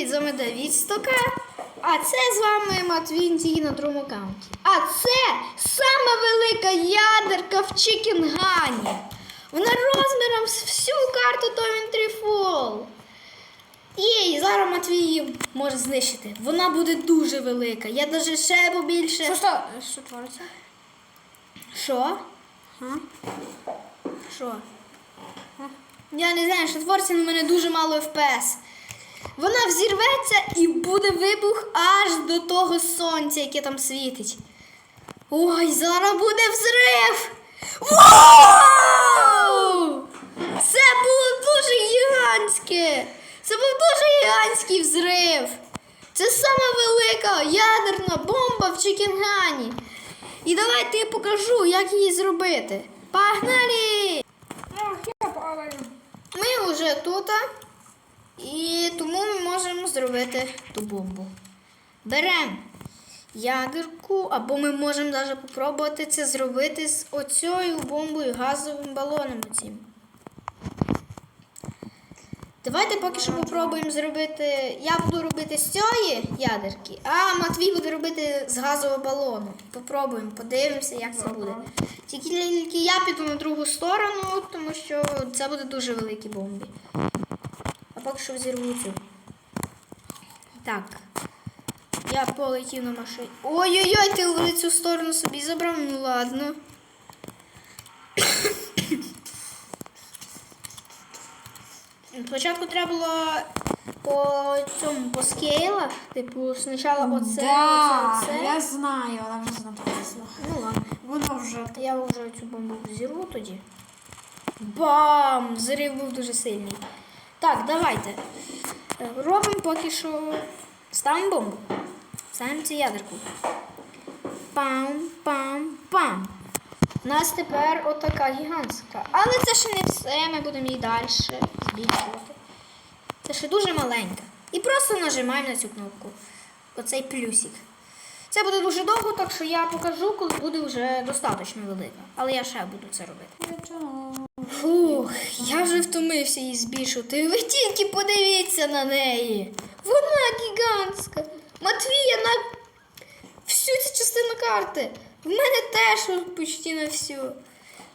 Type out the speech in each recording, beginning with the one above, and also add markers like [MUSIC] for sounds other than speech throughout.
Привіт, з вами Давід Стока. А це з вами Матвій на другому аккаунті. А це сама велика ядерка в Чікінгані. Вона розміром з всю карту Товін Fall. І зараз Матвій її може знищити. Вона буде дуже велика. Я навіть ще побільше. Що, що, що твориться? Що? Що? Я не знаю, що твориться, але в мене дуже мало FPS. Вона взірветься і буде вибух аж до того сонця, яке там світить. Ой, зараз буде взрив! Вау! Це було дуже гігантське! Це був дуже гігантський взрив! Це сама велика ядерна бомба в Чікінгані. І давайте я покажу, як її зробити. Погнали! Падаю. Ми вже тут, і зробити ту бомбу. Беремо ядерку, або ми можемо навіть спробувати це зробити з оцією бомбою, газовим балоном. Оцім. Давайте поки що попробуємо зробити. Я буду робити з цієї ядерки, а Матвій буде робити з газового балону. Попробуємо, подивимося, як це буде. Тільки я піду на другу сторону, тому що це буде дуже великі бомби. А поки що взірву цю. Так. Я полетів на машині. Ой-ой-ой, ти в цю сторону собі забрав, ну ладно. [COUGHS] Спочатку треба було по цьому по скейлах, типу, спочатку оце, да, оце, оце. я знаю, вона вже знаписала. Ну ладно. Воно вже. Я вже цю бомбу взірву тоді. Бам! Зрив був дуже сильний. Так, давайте. Е, Робимо поки що. Ставимо бомбу. Ставимо цю ядерку. Пам-пам-пам. У нас тепер отака гігантська. Але це ще не все, ми будемо її далі збільшувати. Це ще дуже маленька. І просто нажимаємо на цю кнопку. Оцей плюсик. Це буде дуже довго, так що я покажу, коли буде вже достатньо велика. Але я ще буду це робити. Фух, я вже втомився її збільшувати. Ви тільки подивіться на неї. Вона гігантська. Матвія на всю цю частину карти. В мене теж почти на всю.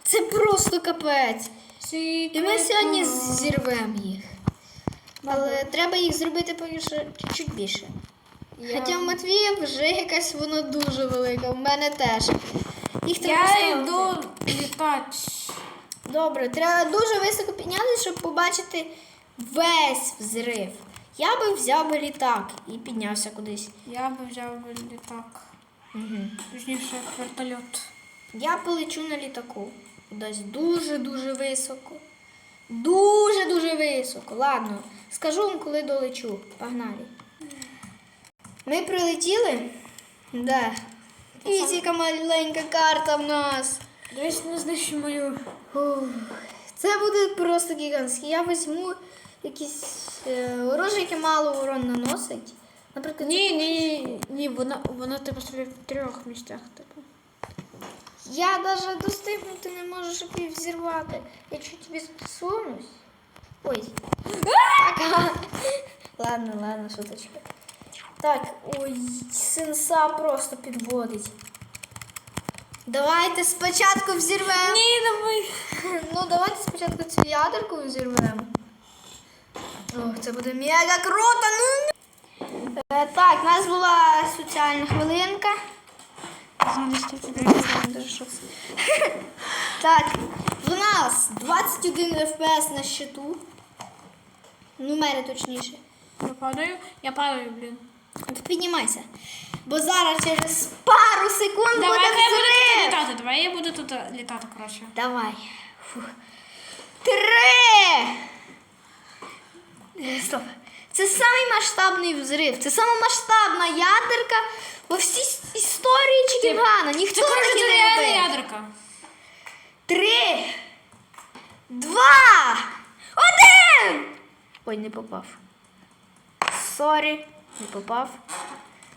Це просто капець. І ми сьогодні зірвемо їх. Але треба їх зробити чуть більше. Хоча в Матвія вже якась вона дуже велика, в мене теж. Їх треба Я ставити. йду літати. Добре, треба дуже високо піднятися, щоб побачити весь взрив. Я би взяв би літак і піднявся кудись. Я би взяв би літак. Угу. Вертольот. Я полечу на літаку. Кудись дуже-дуже високо. Дуже-дуже високо. Ладно, скажу вам, коли долечу. Погнали. Ми прилетіли? Да. І яка маленька карта в нас. Десь не знищу мою. Це буде просто гігантське. Я візьму якісь е, оружие, яке мало урон наносить. Наприклад, Ні, ні, ні, воно, воно типу стріляє в трьох місцях, типу. я навіть достигнути не можу, щоб її взірвати. Я чуть тобі сунусь. Ой. Ладно, ладно, шуточка. Так, ой, сенса просто підводить. Давайте спочатку взірвемо. Ні, давай. [LAUGHS] Ну, давайте спочатку цю ядерку взірвемо. Ох, це буде мега круто. Ну. Е, так, у нас була соціальна хвилинка. [LAUGHS] Так, у нас 21 FPS на щиту. Numери точніше. Я падаю, я падаю, блін. Піднімайся. Бо зараз через пару секунд Давай, буде я буду тут взрив. літати, давай я буду тут літати, коротше. Давай. Фух. Три. Е, Стоп. Це самий масштабний взрив. Це сама масштабна ядерка во всій с- історії Чікінгана. Ніхто Це коротше це не реальна робив. ядерка. Три. Два. Один. Ой, не попав. Сорі, не попав.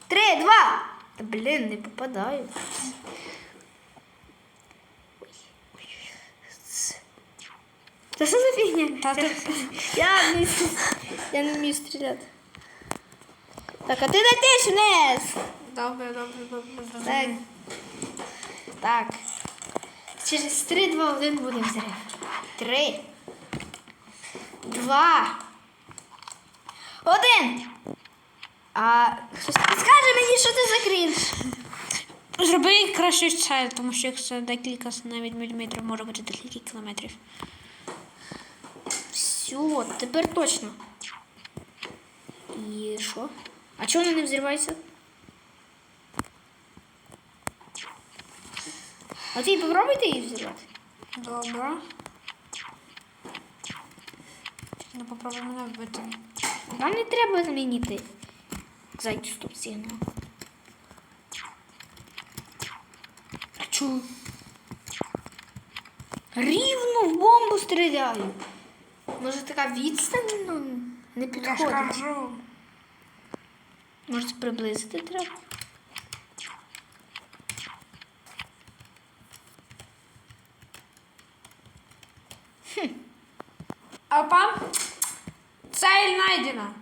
Три, два. Та, блін, не попадаю. Та що за фігня? Та ти- Я не, я не вмію стріляти. Так, а ти летиш вниз. Добре, добре, добре. Так. Так. Через 3, 2, 1 буде взрив. 3. 2. 1. А хтось підскаже мені, що це за крінж? Зроби краще це, тому що якщо декілька навіть міліметрів може бути декілька кілометрів. Все, тепер точно. І що? А чого вони не взриваються? А ти попробуйте її взірвати. Добре. Ну, попробуй мене вбити. Нам не треба змінити. Зайти стоп сигнал. А чого? Рівно в бомбу стріляю. Може така відстань ну, не Я ж підходить. кажу. Може приблизити треба? Опа. Цель найдена.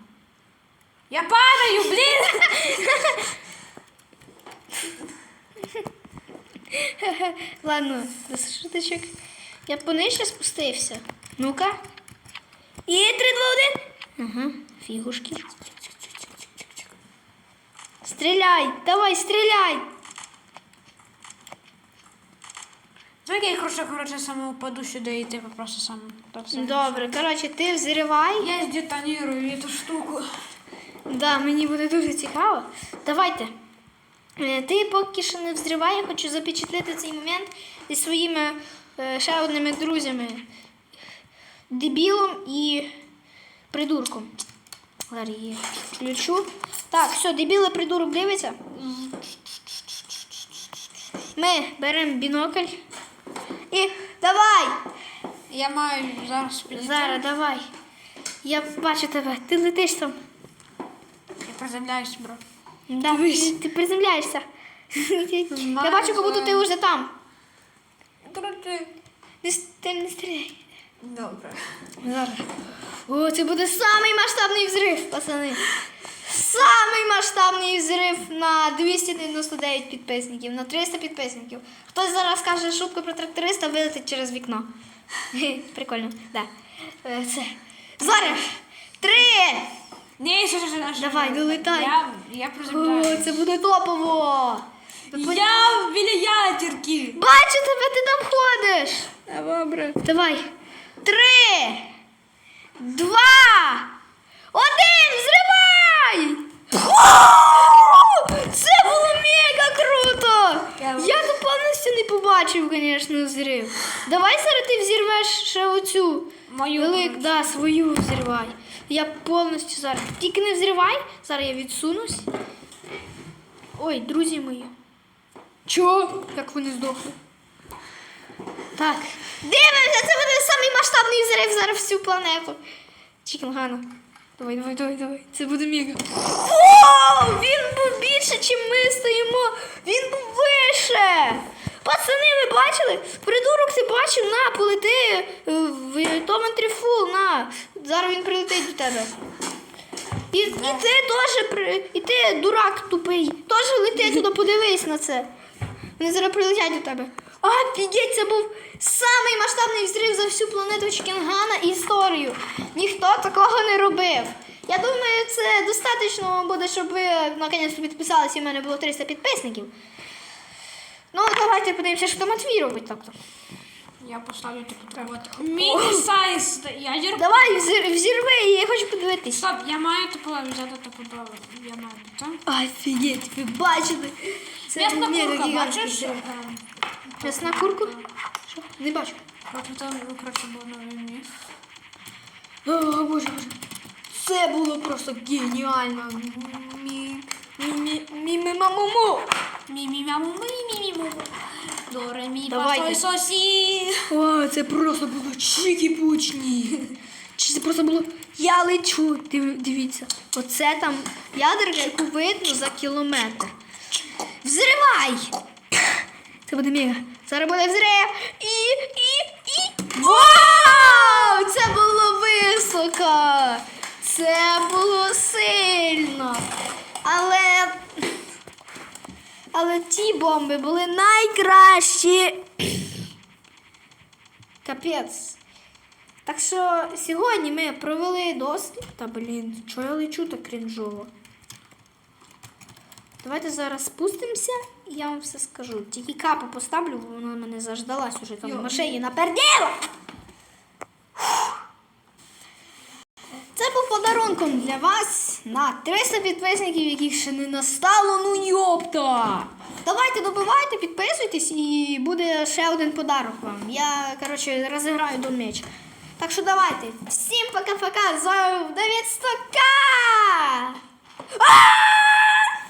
Я падаю, блин! Ладно, до шуточок. Я понижче спустився. Ну-ка. І 3, 2, 1. Ага, фігушки. Стріляй! Давай, стріляй! Знаєте, я коротше, коротше, саме упаду сюди і ти просто сам. Добре, коротше, ти взривай. Я здетонирую эту штуку. Да, мені буде дуже цікаво. Давайте. Е, Ти поки що не взривай, я хочу запечатлити цей момент зі своїми е, ще одними друзями. Дебілом і придурком. Зараз її включу. Так, все, дебіл і придурок дивиться. Ми беремо бінокль. І давай! Я маю зараз підійти. Зараз давай. Я бачу тебе. Ти летиш там. Я приземляюсь, бро. Да, ти, ти приземляєшся. [LAUGHS] Я бачу, як будто ти вже там. С- ти не стріляй. Добре. Зараз. О, це буде самий масштабний взрив, пацани. Самий масштабний взрив на 299 підписників, на 300 підписників. Хтось зараз каже шутку про тракториста, вилетить через вікно. [LAUGHS] Прикольно, да. Е, Це. Зараз! Три! Ні, що, що, що, що. Давай, долетай. Я, я О, приземляюсь. це буде топово! Ви поняли? Я біля ядерки. Бачу тебе, ти там ходиш! Добре. Давай. Три, два, один, взривай! О! Це було мега круто! Я- тут не побачив, звісно, взрив. Давай зараз ти взірвеш ще оцю. Мою, Велик, да, свою взривай. Я повністю зараз. Тільки не взривай, зараз я відсунусь. Ой, друзі мої. Чого? Як вони здохли? Так. Дивимося, це буде самий масштабний взрив зараз всю планету. Чікінгана. Давай, давай, давай, давай. Це буде мега. О, він був більше, чим ми стоїмо. Він був вище. Пацани, ви бачили? Придурок ти бачив, на, полети е, в Томен Фул, на. Зараз він прилетить до тебе. І, і ти теж, і ти, дурак тупий, теж лети туди, подивись на це. Вони зараз прилетять до тебе. Офігеть, це був самий масштабний взрив за всю планету Чікінгана історію. Ніхто такого не робив. Я думаю, це достатньо буде, щоб ви наконець підписалися, і в мене було 300 підписників. Ну, давайте подивимося, що там Матвій робить. Тобто. Я поставлю типу такого. Міні-сайз ядерку. Давай, взір- взірви я хочу подивитись. Стоп, я маю типу взяти типу до... Я маю це. Офігеть, ви бачите? Це М'ясна мега курка, гігантський бачиш? взрив. Ем, М'ясна курку? Що? Не бачу. Там, ну, коротше, було на війні. О, боже, боже. Це було просто геніально. Мі, мі, мі, мі, мі, мі Давайте. соль, сосі. О, це просто було чікі-пучні. Чи це просто було. Я лечу. Див- Дивіться. Оце там ядерка, яку видно за кілометр. Взривай! Це буде мега. Зараз буде взрив. І, і, і. Вау! Це було високо. Це було сильно. Але ті бомби були найкращі. Капець. Так що сьогодні ми провели дослід. Та блін, чого я лечу так крінжово. Давайте зараз спустимося і я вам все скажу. Тільки капу поставлю, бо вона мене заждалась уже там в машині наперділа. Це був подарунком для вас на 300 підписників, яких ще не настало. Ну йопта! Давайте добивайте, підписуйтесь і буде ще один подарок вам. Я, коротше, розіграю до меч. Так що давайте. Всім пока-пока. З вами був Давид Стока!